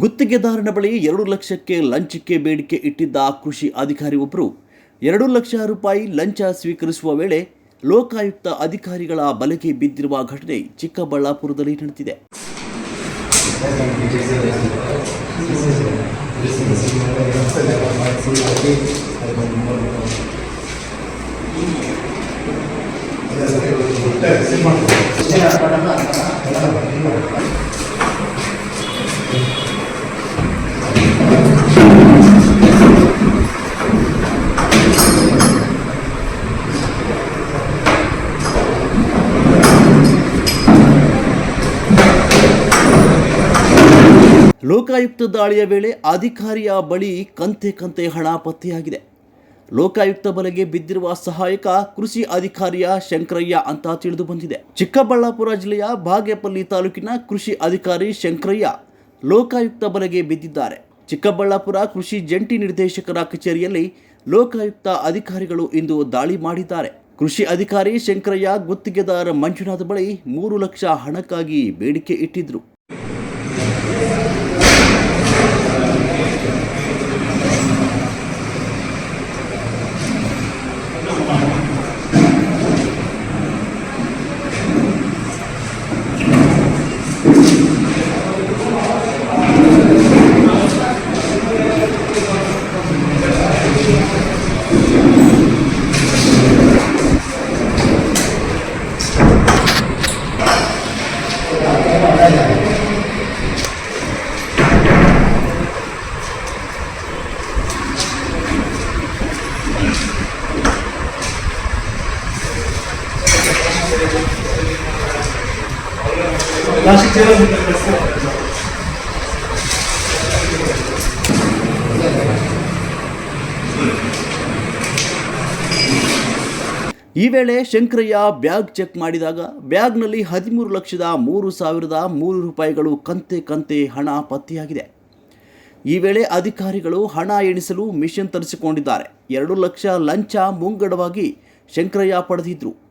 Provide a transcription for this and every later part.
ಗುತ್ತಿಗೆದಾರನ ಬಳಿ ಎರಡು ಲಕ್ಷಕ್ಕೆ ಲಂಚಕ್ಕೆ ಬೇಡಿಕೆ ಇಟ್ಟಿದ್ದ ಕೃಷಿ ಅಧಿಕಾರಿ ಒಬ್ಬರು ಎರಡು ಲಕ್ಷ ರೂಪಾಯಿ ಲಂಚ ಸ್ವೀಕರಿಸುವ ವೇಳೆ ಲೋಕಾಯುಕ್ತ ಅಧಿಕಾರಿಗಳ ಬಲೆಗೆ ಬಿದ್ದಿರುವ ಘಟನೆ ಚಿಕ್ಕಬಳ್ಳಾಪುರದಲ್ಲಿ ನಡೆದಿದೆ. ಲೋಕಾಯುಕ್ತ ದಾಳಿಯ ವೇಳೆ ಅಧಿಕಾರಿಯ ಬಳಿ ಕಂತೆ ಕಂತೆ ಹಣ ಪತ್ತೆಯಾಗಿದೆ. ಲೋಕಾಯುಕ್ತ ಬಲೆಗೆ ಬಿದ್ದಿರುವ ಸಹಾಯಕ ಕೃಷಿ ಅಧಿಕಾರಿಯ ಶಂಕರಯ್ಯ ಅಂತ ತಿಳಿದು ಬಂದಿದೆ. ಚಿಕ್ಕಬಳ್ಳಾಪುರ ಜಿಲ್ಲೆಯ ಬಾಗೇಪಲ್ಲಿ ತಾಲೂಕಿನ ಕೃಷಿ ಅಧಿಕಾರಿ ಶಂಕರಯ್ಯ ಲೋಕಾಯುಕ್ತ ಬಲೆಗೆ ಬಿದ್ದಿದ್ದಾರೆ. ಚಿಕ್ಕಬಳ್ಳಾಪುರ ಕೃಷಿ ಜಂಟಿ ನಿರ್ದೇಶಕರ ಕಚೇರಿಯಲ್ಲಿ ಲೋಕಾಯುಕ್ತ ಅಧಿಕಾರಿಗಳು ಇಂದು ದಾಳಿ ಮಾಡಿದ್ದಾರೆ. ಕೃಷಿ ಅಧಿಕಾರಿ ಶಂಕರಯ್ಯ ಗುತ್ತಿಗೆದಾರ ಮಂಜುನಾಥ್ ಬಳಿ ಮೂರು ಲಕ್ಷ ಹಣಕ್ಕಾಗಿ ಬೇಡಿಕೆ ಇಟ್ಟಿದ್ರು. ಈ ವೇಳೆ ಶಂಕರಯ್ಯ ಬ್ಯಾಗ್ ಚೆಕ್ ಮಾಡಿದಾಗ ಬ್ಯಾಗ್ನಲ್ಲಿ ಹದಿಮೂರು ಲಕ್ಷದ ಮೂರು ಸಾವಿರದ ಮೂರು ರೂಪಾಯಿಗಳು ಕಂತೆ ಕಂತೆ ಹಣ ಪತ್ತೆಯಾಗಿದೆ. ಈ ವೇಳೆ ಅಧಿಕಾರಿಗಳು ಹಣ ಎಣಿಸಲು ಮಿಷನ್ ತರಿಸಿಕೊಂಡಿದ್ದಾರೆ. ಎರಡು ಲಕ್ಷ ಲಂಚ ಮುಂಗಡವಾಗಿ ಶಂಕರಯ್ಯ ಪಡೆದಿದ್ರು.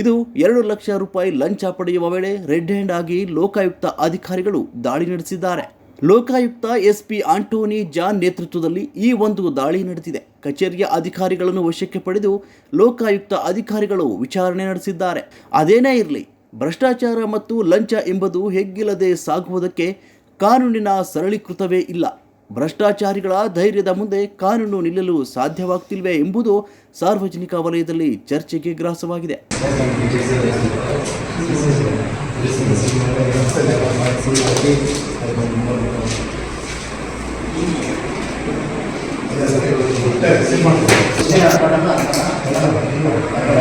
ಇದು ಎರಡು ಲಕ್ಷ ರೂಪಾಯಿ ಲಂಚ ಪಡೆಯುವ ವೇಳೆ ರೆಡ್ ಹ್ಯಾಂಡ್ ಆಗಿ ಲೋಕಾಯುಕ್ತ ಅಧಿಕಾರಿಗಳು ದಾಳಿ ನಡೆಸಿದ್ದಾರೆ. ಲೋಕಾಯುಕ್ತ ಎಸ್ಪಿ ಆಂಟೋನಿ ಜಾನ್ ನೇತೃತ್ವದಲ್ಲಿ ಈ ಒಂದು ದಾಳಿ ನಡೆದಿದೆ. ಕಚೇರಿಯ ಅಧಿಕಾರಿಗಳನ್ನು ವಶಕ್ಕೆ ಪಡೆದು ಲೋಕಾಯುಕ್ತ ಅಧಿಕಾರಿಗಳು ವಿಚಾರಣೆ ನಡೆಸಿದ್ದಾರೆ. ಅದೇನೇ ಇರಲಿ, ಭ್ರಷ್ಟಾಚಾರ ಮತ್ತು ಲಂಚ ಎಂಬುದು ಹೆಗ್ಗಿಲ್ಲದೆ ಸಾಗುವುದಕ್ಕೆ ಕಾನೂನಿನ ಸರಳೀಕೃತವೇ ಇಲ್ಲ. ಭ್ರಷ್ಟಾಚಾರಿಗಳ ಧೈರ್ಯದ ಮುಂದೆ ಕಾನೂನು ನಿಲ್ಲಲು ಸಾಧ್ಯವಾಗ್ತಿಲ್ವೇ ಎಂಬುದು ಸಾರ್ವಜನಿಕ ವಲಯದಲ್ಲಿ ಚರ್ಚೆಗೆ ಗ್ರಾಸವಾಗಿದೆ.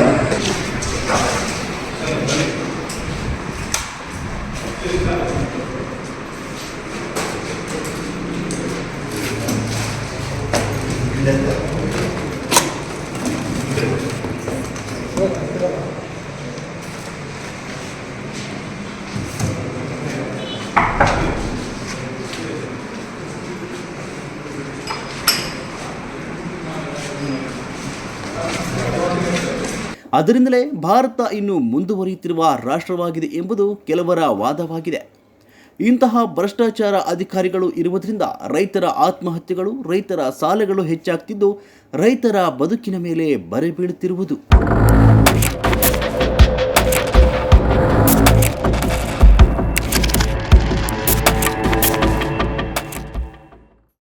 ಅದರಿಂದಲೇ ಭಾರತ ಇನ್ನು ಮುಂದುವರಿಯುತ್ತಿರುವ ರಾಷ್ಟ್ರವಾಗಿದೆ ಎಂಬುದು ಕೆಲವರ ವಾದವಾಗಿದೆ. ಇಂತಹ ಭ್ರಷ್ಟಾಚಾರ ಅಧಿಕಾರಿಗಳು ಇರುವುದರಿಂದ ರೈತರ ಆತ್ಮಹತ್ಯೆಗಳು, ರೈತರ ಸಾಲಗಳು ಹೆಚ್ಚಾಗ್ತಿದ್ದು ರೈತರ ಬದುಕಿನ ಮೇಲೆ ಬರೆ ಬೀಳುತ್ತಿರುವುದು.